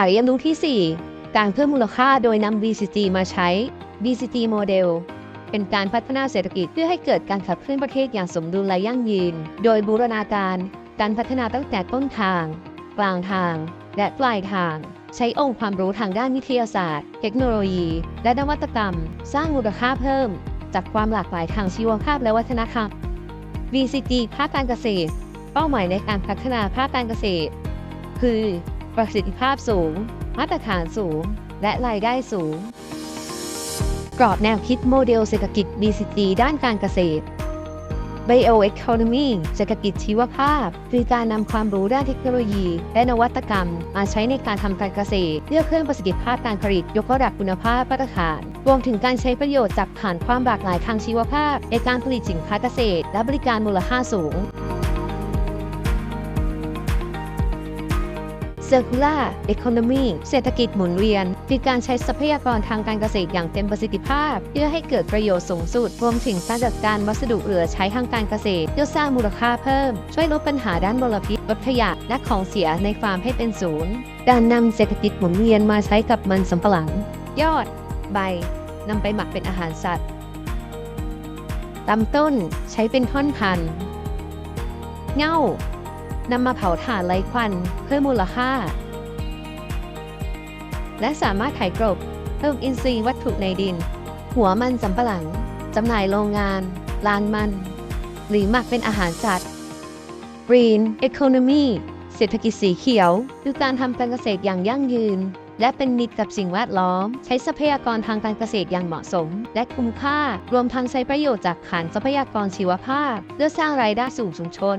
ขาเรียนรู้ที่ 4 การเพิ่มมูลค่าโดยนำ BCG มาใช้ BCG โมเดลเป็นการพัฒนาเศรษฐกิจเพื่อให้เกิดการขับเคลื่อนประเทศอย่างสมดุลและยั่งยืน โดยบูรณาการ การพัฒนาตั้งแต่ต้นทาง กลางทาง และปลายทาง ใช้องค์ความรู้ทางด้านวิทยาศาสตร์ เทคโนโลยี และนวัตกรรม สร้างมูลค่าเพิ่ม จากความหลากหลายทางชีวภาพและวัฒนธรรม VCG ภาคการเกษตร เป้าหมายในการพัฒนาภาคการเกษตร คือ ประสิทธิภาพสูง มาตรฐานสูง และรายได้สูง กรอบแนวคิดโมเดลเศรษฐกิจ BCG ด้านการเกษตร Bioeconomy เศรษฐกิจชีวภาพ คือการนำความรู้ด้านเทคโนโลยี และนวัตกรรม มาใช้ในการทำการเกษตรเพื่อเพิ่มประสิทธิภาพการผลิต ยกระดับคุณภาพมาตรฐาน รวมถึงการใช้ประโยชน์จากฐานความหลากหลายทางชีวภาพ ในการผลิตสินค้าเกษตร และบริการมูลค่าสูง Circular Economy เศรษฐกิจหมุนเวียน คือการใช้ทรัพยากรทางการเกษตรอย่างเต็มประสิทธิภาพ เพื่อให้เกิดประโยชน์สูงสุด รวมถึงการจัดการวัสดุเหลือใช้ทางการเกษตร เพื่อสร้างมูลค่าเพิ่ม ช่วยลดปัญหาด้านมลพิษลดขยะและของเสียในฟาร์มให้เป็นศูนย์ การนำเศรษฐกิจหมุนเวียนมาใช้กับมันสำปะหลัง ยอด ใบนำไปหมักเป็นอาหารสัตว์ลำต้นใช้เป็นท่อนพัน เง่า นำมาเผาถ่านไร้ควันเพิ่มมูลค่า และสามารถไถกรบเพิ่มอินทรีย์วัตถุในดิน หัวมันสำปะหลังจำหน่ายโรงงานลานมัน หรือหมักเป็นอาหารสัตว์ Green Economy เศรษฐกิจสีเขียว คือการทำการเกษตรอย่างยั่งยืน และเป็นมิตรกับสิ่งแวดล้อม ใช้ทรัพยากรทางการเกษตรอย่างเหมาะสม และคุ้มค่า รวมทั้งใช้ประโยชน์จากฐานทรัพยากรชีวภาพ เพื่อสร้างรายได้สู่ชุมชน